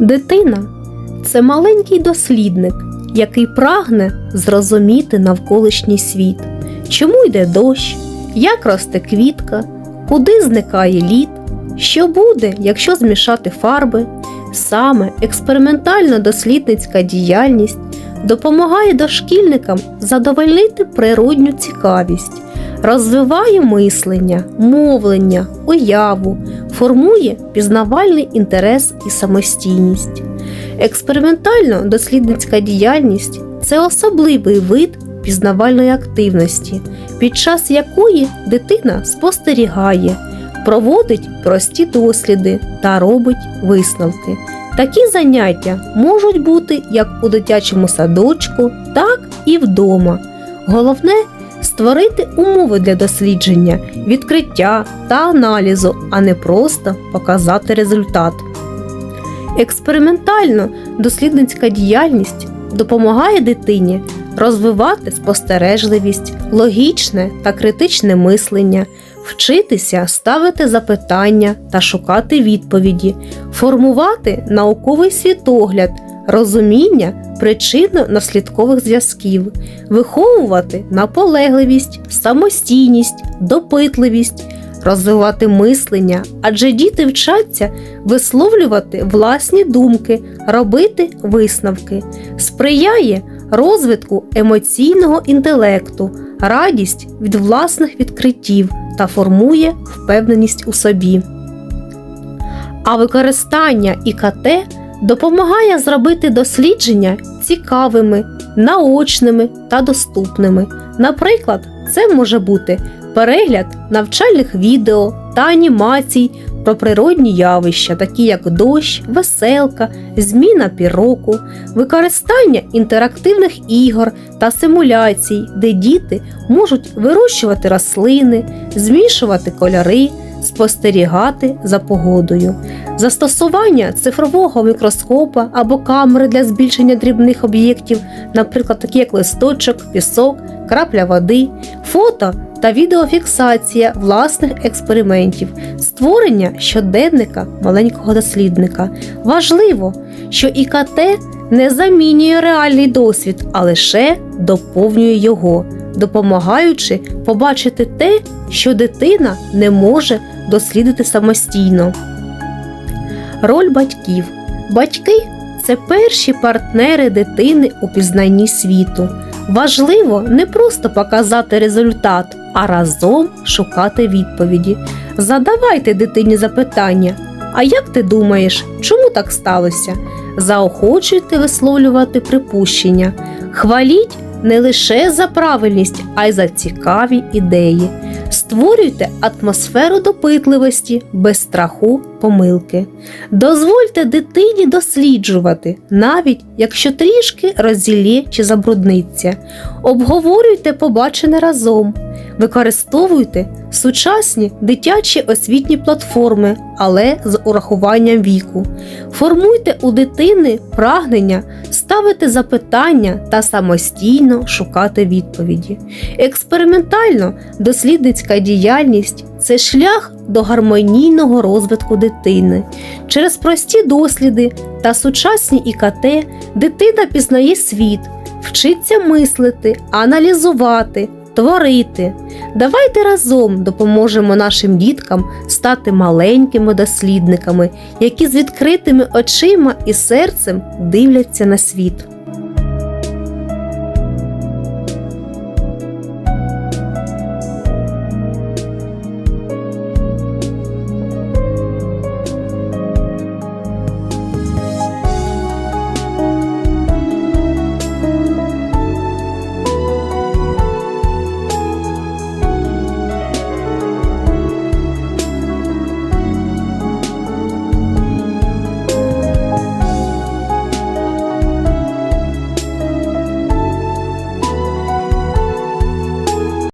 Дитина це маленький дослідник, який прагне зрозуміти навколишній світ, чому йде дощ, як росте квітка, куди зникає лід, що буде, якщо змішати фарби. Саме експериментально дослідницька діяльність допомагає дошкільникам задовольнити природню цікавість, розвиває мислення, мовлення, уяву, формує пізнавальний інтерес і самостійність. Експериментально дослідницька діяльність це особливий вид пізнавальної активності, під час якої дитина спостерігає, проводить прості досліди та робить висновки. Такі заняття можуть бути як у дитячому садочку, так і вдома. Головне створити умови для дослідження, відкриття та аналізу, а не просто показати результат. Експериментально дослідницька діяльність допомагає дитині розвивати спостережливість, логічне та критичне мислення, вчитися ставити запитання та шукати відповіді, формувати науковий світогляд, розуміння причинно-наслідкових зв'язків, виховувати наполегливість, самостійність, допитливість, розвивати мислення, адже діти вчаться висловлювати власні думки, робити висновки, сприяє розвитку емоційного інтелекту, радість від власних відкриттів та формує впевненість у собі. А використання ІКТ допомагає зробити дослідження цікавими, наочними та доступними. Наприклад, це може бути перегляд навчальних відео та анімацій про природні явища, такі як дощ, веселка, зміна піроку, використання інтерактивних ігор та симуляцій, де діти можуть вирощувати рослини, змішувати кольори, спостерігати за погодою. Застосування цифрового мікроскопа або камери для збільшення дрібних об'єктів, наприклад, такі як листочок, пісок, крапля води, фото та відеофіксація власних експериментів, створення щоденника маленького дослідника. Важливо, що ІКТ не замінює реальний досвід, а лише доповнює його, допомагаючи побачити те, що дитина не може дослідити самостійно. Роль батьків. Батьки це перші партнери дитини у пізнанні світу. Важливо не просто показати результат, а разом шукати відповіді. Задавайте дитині запитання. А як ти думаєш, чому так сталося? Заохочуйте висловлювати припущення. Хваліть не лише за правильність, а й за цікаві ідеї. Створюйте атмосферу допитливості без страху помилки. Дозвольте дитині досліджувати, навіть якщо трішки розділє чи забрудниться. Обговорюйте побачене разом. Використовуйте сучасні дитячі освітні платформи, але з урахуванням віку. Формуйте у дитини прагнення ставити запитання та самостійно шукати відповіді. Експериментально дослідницька діяльність це шлях до гармонійного розвитку дитини. Через прості досліди та сучасні ІКТ дитина пізнає світ, вчиться мислити, аналізувати. Творити. Давайте разом допоможемо нашим діткам стати маленькими дослідниками, які з відкритими очима і серцем дивляться на світ.